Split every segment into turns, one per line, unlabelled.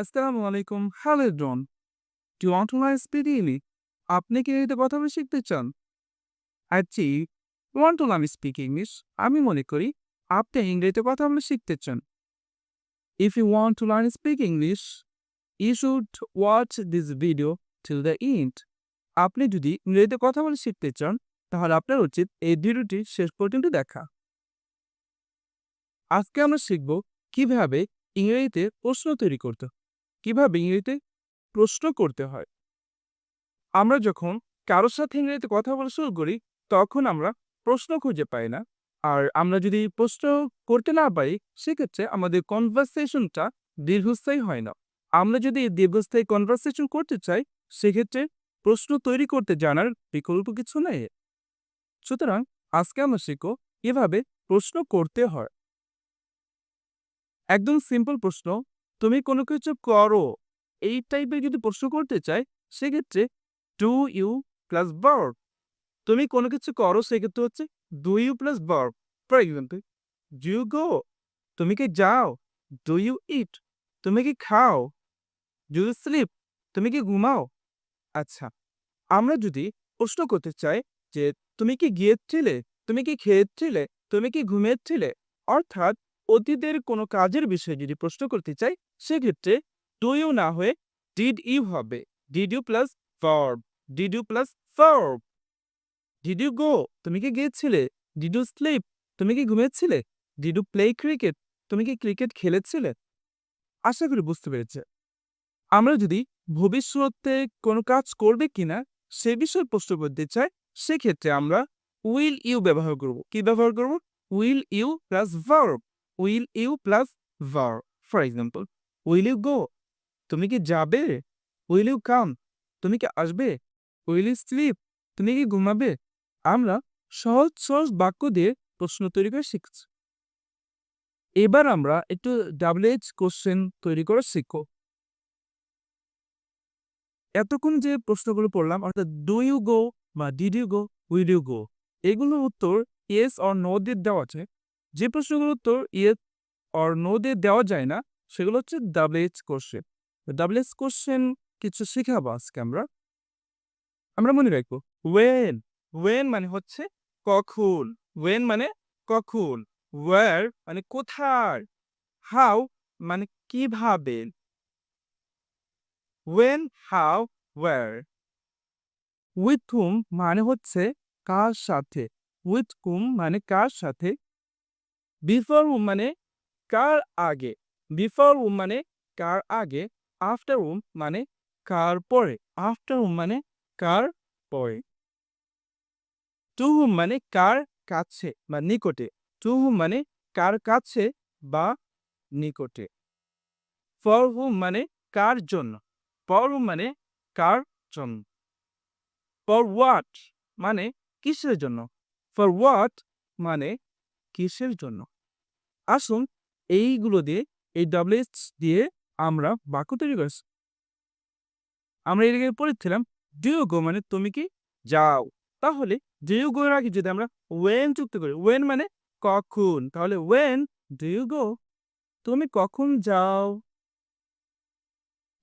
আসসালামু আলাইকুম। Hello John do you want to learn speaking আপনি কি ইংরেজিতে কথা বলে শিখতে চান? আচ্ছি want to learn speak English? আমি মনে করি আপনি ইংরেজিতে কথা বলে শিখতে চান। If you want to learn speak English, you should watch this video till the end আপনি যদি ইংরেজিতে কথা বলে শিখতে চান, তাহলে আপনার উচিত এই ভিডিওটি শেষ পর্যন্ত দেখা। আজকে আমরা শিখব কীভাবে ইংরেজিতে প্রশ্ন তৈরি করতে। কীভাবে ইংরেজিতে প্রশ্ন করতে হয়। আমরা যখন কারোর সাথে ইংরেজিতে কথা বলা শুরু করি, তখন আমরা প্রশ্ন খুঁজে পাই না। আর আমরা যদি প্রশ্ন করতে না পারি, সেক্ষেত্রে আমাদের কনভারসেশনটা দীর্ঘস্থায়ী হয় না। আমরা যদি দীর্ঘস্থায়ী কনভারসেশন করতে চাই, সেক্ষেত্রে প্রশ্ন তৈরি করতে জানার বিকল্প কিছু নেই। সুতরাং আজকে আমরা শিখব এভাবে প্রশ্ন করতে হয়। একদম সিম্পল প্রশ্ন তুমি কোনো কিছু করো, এই টাইপের যদি প্রশ্ন করতে চাই, সেক্ষেত্রে ডু ইউ প্লাস ভার্ব তুমি কোনো কিছু করো, সেক্ষেত্রে হচ্ছে do you plus verb for example do you go তুমি কি যাও? ডু ইউ ইট তুমি কি খাও? ডু ইউ স্লিপ তুমি কি ঘুমাও? আচ্ছা আমরা যদি প্রশ্ন করতে চাই যে তুমি কি গিয়েছিলে? তুমি কি খেয়েছিলে? তুমি কি ঘুমিয়েছিলে অর্থাৎ অতীতের কোনো কাজের বিষয়ে যদি প্রশ্ন করতে চাই সেক্ষেত্রে ডু ইউ না হয়ে ডিড ইউ হবে। Did you plus verb did you plus verb did you go তুমি কি গিয়েছিলে? ডিড ইউ স্লিপ তুমি কি ঘুমিয়েছিলে? ডিড ইউ প্লে ক্রিকেট তুমি কি ক্রিকেট খেলেছিলে? আশা করি বুঝতে পেরেছে। আমরা যদি ভবিষ্যতে কোনো কাজ করবে কিনা সে বিষয়ে প্রশ্ন করতে চাই, সেক্ষেত্রে আমরা উইল ইউ ব্যবহার করব। কি ব্যবহার করব? Will you plus verb will you plus verb for example will you go তুমি কি যাবে? উইল ইউ কাম তুমি কি আসবে? উইল ইউ স্লিপ তুমি কি ঘুমাবে? আমরা সহজ সহজ বাক্য দিয়ে প্রশ্ন তৈরি করে শিখছি। এবার আমরা একটু ডাবল এইচ কোশ্চেন তৈরি করে শিখব। এতক্ষণ যে প্রশ্নগুলো পড়লাম, অর্থাৎ ডু ইউ গো বা did you go will you go এগুলোর উত্তর ইয়েস অর নো দিয়ে দেওয়া আছে। যে প্রশ্নগুলোর উত্তর ইয়েস অর নো দিয়ে দেওয়া যায় না সেগুলো হচ্ছে double H question double H question কিছু শেখাবো আজকে আমরা। আমরা মনে রাখব ওয়েন ওয়েন মানে হচ্ছে কখন ওয়েন মানে কখন ওয়ার মানে কোথায় হাউ মানে কীভাবে when how where with whom মানে হচ্ছে কার সাথে উইথ হুম মানে কার সাথে বিফোর হুম মানে কার আগে। বিফোর উম মানে কার আগে আফটার হুম মানে কার পরে আফটার হুম মানে কার পরে। টু হুম মানে কার কাছে বা নিকটে। টু হুম মানে কার কাছে বা নিকটে। ফর হুম মানে কার জন্য? ফর হুম মানে কার জন্য? ফর হোয়াট মানে কিসের জন্য? ফর হোয়াট মানে কিসের জন্য? আসুন এইগুলো দিয়ে এই ডাবলেস দিয়ে আমরা বাক্য তৈরি করেছি। আমরা এর আগে পড়েছিলাম ডিউ গো মানে তুমি কি? যাও। তাহলে ডিউ গো এর আগে যদি আমরা ওয়েন যুক্ত করি ওয়েন মানে কখন। তাহলে ওয়েন ডিউ গো তুমি কখন যাও?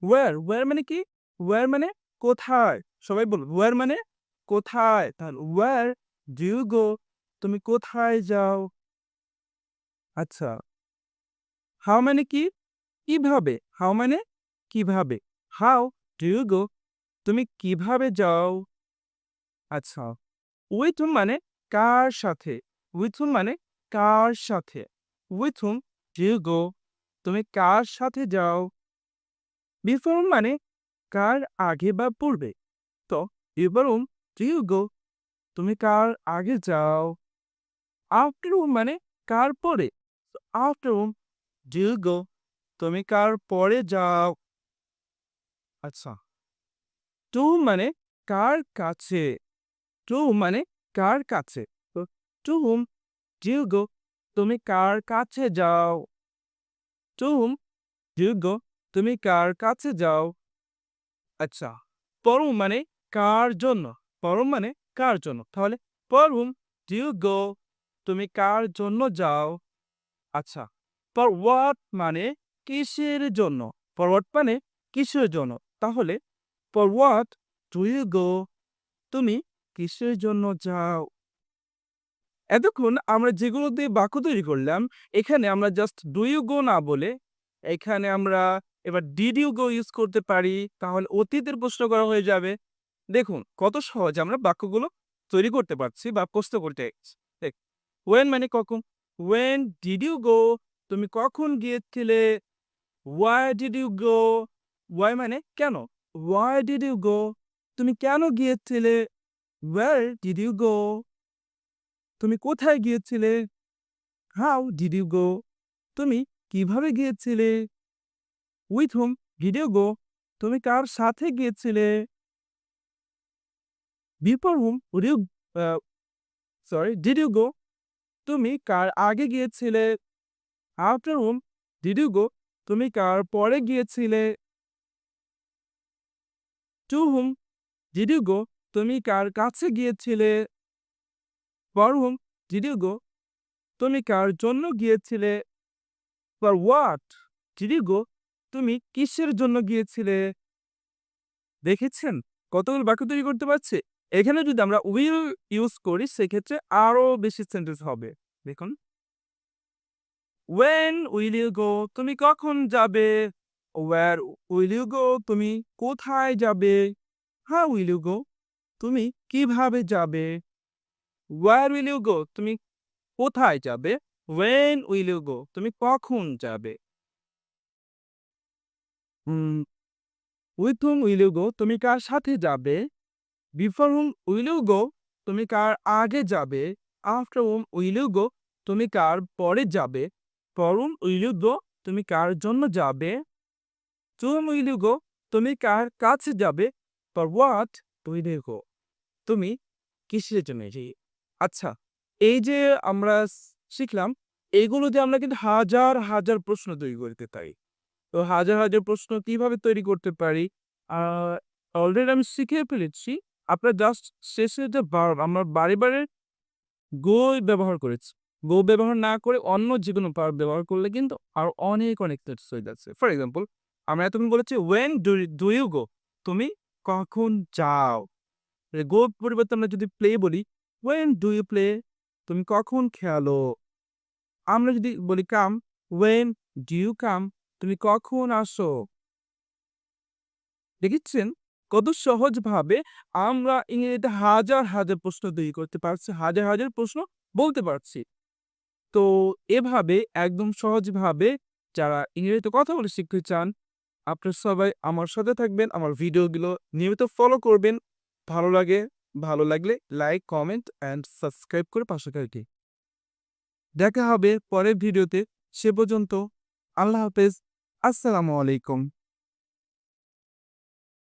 ওয়ার ওয়ার মানে কি? ওয়ার মানে কোথায়? সবাই বল ওয়ার মানে কোথায়? তাহলে ওয়ার ডিউ গো তুমি কোথায় যাও? আচ্ছা। হাউ মানে কি? কীভাবে? হাউ মানে কীভাবে? হাউ ডু ইউ গো তুমি কীভাবে যাও? আচ্ছা উইথ হুম মানে কার সাথে? উইথ হুম মানে কার সাথে? With whom do you go তুমি কার সাথে যাও? বিফোর মানে কার আগে বা পূর্বে? তো before whom do you go তুমি কার আগে যাও? আফটার হুম মানে কার পরে? After whom do you go তুমি কার পরে যাও। আচ্ছা টু মানে কার কাছে? টু মানে কার কাছে? তো টু হুম ডু গো তুমি কার কাছে যাও? টু হুম ডু গো তুমি কার কাছে যাও? আচ্ছা পরম মানে কার জন্য? পরম মানে কার জন্য? তাহলে পরম ডু গো তুমি কার জন্য যাও? আচ্ছা ফর হোয়াট মানে কিসের জন্য? ফর হোয়াট মানে কিসের জন্য? তাহলে for what do you go তুমি কিসের জন্য যাও? এতক্ষণ আমরা যেগুলো দিয়ে বাক্য তৈরি করলাম, এখানে আমরা জাস্ট ডু ইউ গো না বলে, এখানে আমরা এবার ডিড ইউ গো ইউজ করতে পারি, তাহলে অতীতের প্রশ্ন করা হয়ে যাবে। দেখুন, কত সহজে আমরা বাক্যগুলো তৈরি করতে পারছি বা প্রশ্ন করতে দেখ ওয়েন মানে কখন? ওয়েন ডিড ইউ গো তুমি কখন গিয়েছিলে? Why did you go why মানে কেন? ওয়াই ডিড ইউ গো তুমি কেন গিয়েছিলে? ওয়ার ডিড ইউ গো তুমি কোথায় গিয়েছিলে? হাউ ডিড ইউ গো তুমি কীভাবে গিয়েছিলে? With whom did you go তুমি কার সাথে গিয়েছিলে? Before whom you sorry did you go তুমি কার আগে গিয়েছিলে? After whom did you go তুমি কার পরে গিয়েছিলে? To whom did you go তুমি কার কাছে গিয়েছিলে? For whom did you go তুমি কার জন্য গিয়েছিলে? For what did you go তুমি কিসের জন্য গিয়েছিলে? দেখেছেন কতগুলো বাক্য তৈরি করতে পারছে? এখানে যদি আমরা উইল ইউজ করি, সেক্ষেত্রে আরও বেশি সেন্টেন্স হবে। দেখুন। ওয়েন উইল ইউ গো তুমি কখন যাবে? ওয়ার উইল ইউ গো তুমি কোথায় যাবে? হ্যাঁ উইল ইউ গো তুমি কীভাবে যাবে? ওয়ার উইল ইউ গো তুমি কোথায় যাবে? ওয়েন উইল ইউ গো তুমি কখন যাবে? With whom will you go তুমি কার সাথে যাবে? Before whom will you go তুমি কার আগে যাবে? After whom will you go তুমি কার পরে যাবে? ফর হুম উইল গো, তুমি কার জন্য যাবে? হুম গো, তুমি কার কাছে যাবে? পর হোয়াট উইল ইউ গো? তুমি কিসের জন্য আচ্ছা এই যে আমরা শিখলাম, এগুলো দিয়ে আমরা কিন্তু হাজার হাজার প্রশ্ন তৈরি করতে পারি। তো হাজার হাজার প্রশ্ন কীভাবে তৈরি করতে পারি? অলরেডি আমি শিখে ফেলেছি। আপনার জাস্ট শেষে যে ভার্ব আমরা বারে বারে গো ব্যবহার করেছি। গো ব্যবহার না করে অন্য যে কোনো ভার্ব ব্যবহার করলে কিন্তু আর অনেক অনেক হয়ে যাচ্ছে। ফর এক্সাম্পল আমরা এতক্ষণ বলেছি ওয়েন ডু ইউ গো তুমি কখন যাও? গো পরিবর্তে আমরা যদি প্লে বলি ওয়েন ডু ইউ প্লে তুমি কখন খেলো আমরা যদি বলি come when do you come তুমি কখন আসো? দেখেছেন? কত সহজভাবে আমরা ইংরেজিতে হাজার হাজার প্রশ্ন তৈরি করতে পারছি, হাজার হাজার প্রশ্ন বলতে পারছি। তো এভাবে একদম সহজভাবে যারা ইংরেজিতে কথা বলে শিখতে চান, আপনারা সবাই আমার সাথে থাকবেন, আমার ভিডিওগুলো নিয়মিত ফলো করবেন। ভালো লাগে, ভালো লাগলে লাইক কমেন্ট অ্যান্ড সাবস্ক্রাইব করে পাশে দেখা হবে পরের ভিডিওতে, সে পর্যন্ত আল্লাহ হাফেজ, আসসালামু আলাইকুম।